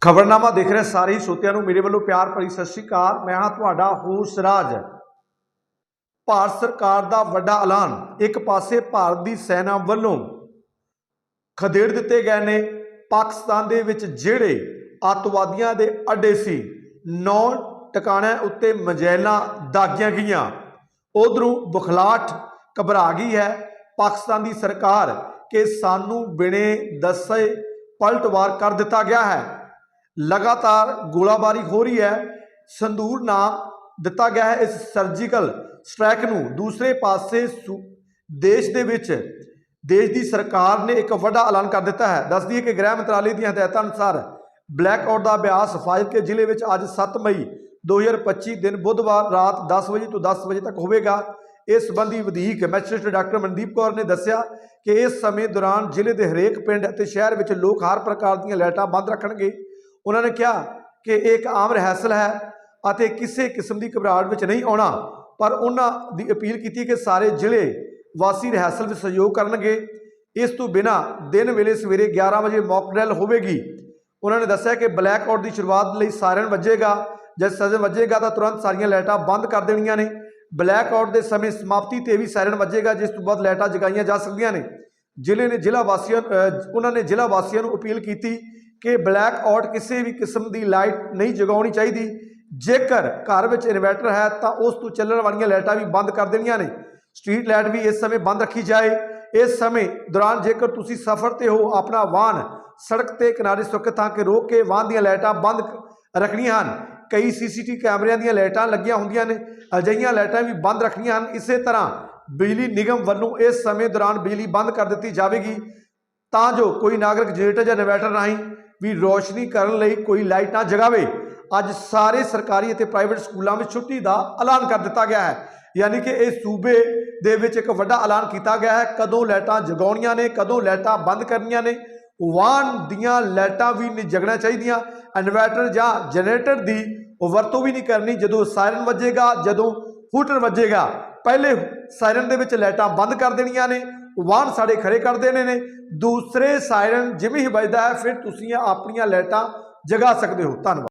ਖਬਰਨਾਮਾ ਦੇਖ ਰਹੇ ਸਾਰੇ ਹੀ ਸਰੋਤਿਆਂ ਨੂੰ। ਮੇਰੇ ਵੱਲੋਂ ਪਿਆਰ ਭਰੀ ਸਤਿ ਸ਼੍ਰੀ ਅਕਾਲ। ਮੈਂ ਹਾਂ ਤੁਹਾਡਾ ਹੋਸ ਰਾਜ। ਭਾਰਤ ਸਰਕਾਰ ਦਾ ਵੱਡਾ ਐਲਾਨ। ਇੱਕ ਪਾਸੇ ਭਾਰਤ ਦੀ ਸੈਨਾ ਵੱਲੋਂ ਖਦੇੜ ਦਿੱਤੇ ਗਏ ਨੇ। ਪਾਕਿਸਤਾਨ ਦੇ ਵਿੱਚ ਜਿਹੜੇ ਅੱਤਵਾਦੀਆਂ ਦੇ ਅੱਡੇ ਸੀ, ਨੌ ਟਿਕਾਣਿਆਂ ਉੱਤੇ ਮਜੈਲਾਂ ਦਾਗੀਆਂ ਗਈਆਂ। ਉਧਰੋਂ ਬੁਖਲਾਟ ਘਬਰਾ ਗਈ ਹੈ। ਪਾਕਿਸਤਾਨ ਦੀ ਸਰਕਾਰ ਕਿ ਸਾਨੂੰ ਬਿਨੇ ਦੱਸੇ ਪਲਟਵਾਰ ਕਰ ਦਿੱਤਾ ਗਿਆ ਹੈ। ਲਗਾਤਾਰ ਗੋਲਾਬਾਰੀ ਹੋ ਰਹੀ ਹੈ। ਸੰਦੂਰ ਨਾਮ ਦਿੱਤਾ ਗਿਆ ਹੈ ਇਸ ਸਰਜੀਕਲ ਸਟ੍ਰਾਈਕ ਨੂੰ। ਦੂਸਰੇ ਪਾਸੇ ਸੂ- ਦੇਸ਼ ਦੇ ਵਿੱਚ ਦੇਸ਼ ਦੀ ਸਰਕਾਰ ਨੇ ਇੱਕ ਵੱਡਾ ਐਲਾਨ ਕਰ ਦਿੱਤਾ ਹੈ। ਦੱਸਦੀ ਹੈ ਕਿ ਗ੍ਰਹਿ ਮੰਤਰਾਲੇ ਦੀਆਂ ਹਦਾਇਤਾਂ ਅਨੁਸਾਰ ਬਲੈਕ ਆਊਟ ਦਾ ਅਭਿਆਸ ਫਾਜ਼ਿਲਕੇ ਜ਼ਿਲ੍ਹੇ ਵਿੱਚ ਅੱਜ 7 ਮਈ 2025 ਦਿਨ ਬੁੱਧਵਾਰ ਰਾਤ 10 ਵਜੇ ਤੋਂ 10 ਵਜੇ ਤੱਕ ਹੋਵੇਗਾ। ਇਸ ਸੰਬੰਧੀ ਵਧੀਕ ਮੈਜਿਸਟ੍ਰੇਟ ਡਾਕਟਰ ਮਨਦੀਪ ਕੌਰ ਨੇ ਦੱਸਿਆ ਕਿ ਇਸ ਸਮੇਂ ਦੌਰਾਨ ਜ਼ਿਲ੍ਹੇ ਦੇ ਹਰੇਕ ਪਿੰਡ ਅਤੇ ਸ਼ਹਿਰ ਵਿੱਚ ਲੋਕ ਹਰ ਪ੍ਰਕਾਰ ਦੀਆਂ ਲਾਈਟਾਂ ਬੰਦ ਰੱਖਣਗੇ। ਉਹਨਾਂ ਨੇ ਕਿਹਾ ਕਿ ਇਹ ਇੱਕ ਆਮ ਰਹਿਸਲ ਹੈ ਅਤੇ ਕਿਸੇ ਕਿਸਮ ਦੀ ਘਬਰਾਹਟ ਵਿੱਚ ਨਹੀਂ ਆਉਣਾ, ਪਰ ਉਹਨਾਂ ਦੀ ਅਪੀਲ ਕੀਤੀ ਕਿ ਸਾਰੇ ਜ਼ਿਲ੍ਹੇ ਵਾਸੀ ਰਹਿਸਲ ਵਿੱਚ ਸਹਿਯੋਗ ਕਰਨਗੇ। ਇਸ ਤੋਂ ਬਿਨਾ ਦਿਨ ਵੇਲੇ ਸਵੇਰੇ 11 ਵਜੇ ਮੌਕ ਡਰਿਲ ਹੋਵੇਗੀ। ਉਹਨਾਂ ਨੇ ਦੱਸਿਆ ਕਿ ਬਲੈਕ ਆਊਟ ਦੀ ਸ਼ੁਰੂਆਤ ਲਈ ਸਾਇਰਨ ਵੱਜੇਗਾ। ਜਦ ਸਜਨ ਵੱਜੇਗਾ ਤਾਂ ਤੁਰੰਤ ਸਾਰੀਆਂ ਲਾਈਟਾਂ ਬੰਦ ਕਰ ਦੇਣੀਆਂ ਨੇ। ਬਲੈਕ ਆਊਟ ਦੇ ਸਮੇਂ ਸਮਾਪਤੀ ਤੇ ਵੀ ਸਾਇਰਨ ਵੱਜੇਗਾ, ਜਿਸ ਤੋਂ ਬਾਅਦ ਲਾਈਟਾਂ ਜਗਾਈਆਂ ਜਾ ਸਕਦੀਆਂ ਨੇ। ਜ਼ਿਲ੍ਹੇ ਨੇ ਜ਼ਿਲ੍ਹਾ ਵਾਸੀਆਂ ਉਹਨਾਂ ਨੇ ਜ਼ਿਲ੍ਹਾ ਵਾਸੀਆਂ ਨੂੰ ਅਪੀਲ ਕੀਤੀ ਕਿ ਬਲੈਕ ਆਊਟ ਕਿਸੇ ਵੀ ਕਿਸਮ ਦੀ ਲਾਈਟ ਨਹੀਂ ਜਗਾਉਣੀ ਚਾਹੀਦੀ। ਜੇਕਰ ਘਰ ਵਿੱਚ ਇਨਵਰਟਰ ਹੈ, ਤਾਂ ਉਸ ਤੋਂ ਚੱਲਣ ਵਾਲੀਆਂ ਲਾਈਟਾਂ ਵੀ ਬੰਦ ਕਰ ਦੇਣੀਆਂ ਨੇ। ਸਟਰੀਟ ਲਾਈਟ ਵੀ ਇਸ ਸਮੇਂ ਬੰਦ ਰੱਖੀ ਜਾਏ। ਇਸ ਸਮੇਂ ਦੌਰਾਨ ਜੇਕਰ ਤੁਸੀਂ ਸਫ਼ਰ ਤੇ ਹੋ, ਆਪਣਾ ਵਾਹਨ ਸੜਕ ਤੇ ਕਿਨਾਰੇ ਸੁਰੱਖਿਅਤ ਥਾਂ ਕੇ ਰੋਕ ਕੇ ਵਾਹਨ ਦੀਆਂ ਲਾਈਟਾਂ ਬੰਦ ਰੱਖਣੀਆਂ ਹਨ। ਕਈ ਸੀਸੀਟੀ ਕੈਮਰਿਆਂ ਦੀਆਂ ਲਾਈਟਾਂ ਲੱਗੀਆਂ ਹੁੰਦੀਆਂ ਨੇ। ਅਜਿਹੀਆਂ ਲਾਈਟਾਂ ਵੀ ਬੰਦ ਰੱਖਣੀਆਂ ਹਨ। ਇਸੇ ਤਰ੍ਹਾਂ ਬਿਜਲੀ ਨਿਗਮ ਵੱਲੋਂ ਇਸ ਸਮੇਂ ਦੌਰਾਨ ਬਿਜਲੀ ਬੰਦ ਕਰ ਦਿੱਤੀ ਜਾਵੇਗੀ। ਤਾਂ ਜੋ ਕੋਈ ਨਾਗਰਿਕ ਜਨਰੇਟਰ ਜਾਂ ਇਨਵਰਟਰ ਰਾਹੀਂ ਵੀ ਰੋਸ਼ਨੀ ਕਰਨ ਲਈ ਕੋਈ ਲਾਈਟ ਨਾ ਜਗਾਵੇ। ਅੱਜ ਸਾਰੇ ਸਰਕਾਰੀ ਅਤੇ ਪ੍ਰਾਈਵੇਟ ਸਕੂਲਾਂ ਵਿੱਚ ਛੁੱਟੀ ਦਾ ਐਲਾਨ ਕਰ ਦਿੱਤਾ ਗਿਆ ਹੈ। ਯਾਨੀ ਕਿ ਇਹ ਸੂਬੇ ਦੇ ਵਿੱਚ ਇੱਕ ਵੱਡਾ ਐਲਾਨ ਕੀਤਾ ਗਿਆ ਹੈ। ਕਦੋਂ ਲਾਈਟਾਂ ਜਗਾਉਣੀਆਂ ਨੇ, ਕਦੋਂ ਲਾਈਟਾਂ ਬੰਦ ਕਰਨੀਆਂ ਨੇ ਵਾਹਨ ਦੀਆਂ ਲਾਈਟਾਂ ਵੀ ਨਹੀਂ ਜਗਣਾ ਚਾਹੀਦੀਆਂ। ਇਨਵਰਟਰ ਜਾਂ ਜਨਰੇਟਰ ਦੀ ਵਰਤੋਂ ਵੀ ਨਹੀਂ ਕਰਨੀ। ਜਦੋਂ ਸਾਇਰਨ ਵੱਜੇਗਾ, ਜਦੋਂ ਹੂਟਰ ਵੱਜੇਗਾ, ਪਹਿਲੇ ਸਾਇਰਨ ਦੇ ਵਿੱਚ ਲਾਈਟਾਂ ਬੰਦ ਕਰ ਦੇਣੀਆਂ ਨੇ ਵਾਹਨ ਸਾਡੇ ਖੜੇ ਕਰ ਦੇਣੇ ਨੇ। ਦੂਸਰੇ ਸਾਇਰਨ ਜਿਵੇਂ ਹੀ ਵੱਜਦਾ ਹੈ ਫਿਰ ਤੁਸੀਂ ਆਪਣੀਆਂ ਲਾਈਟਾਂ ਜਗਾ ਸਕਦੇ ਹੋ। ਧੰਨਵਾਦ।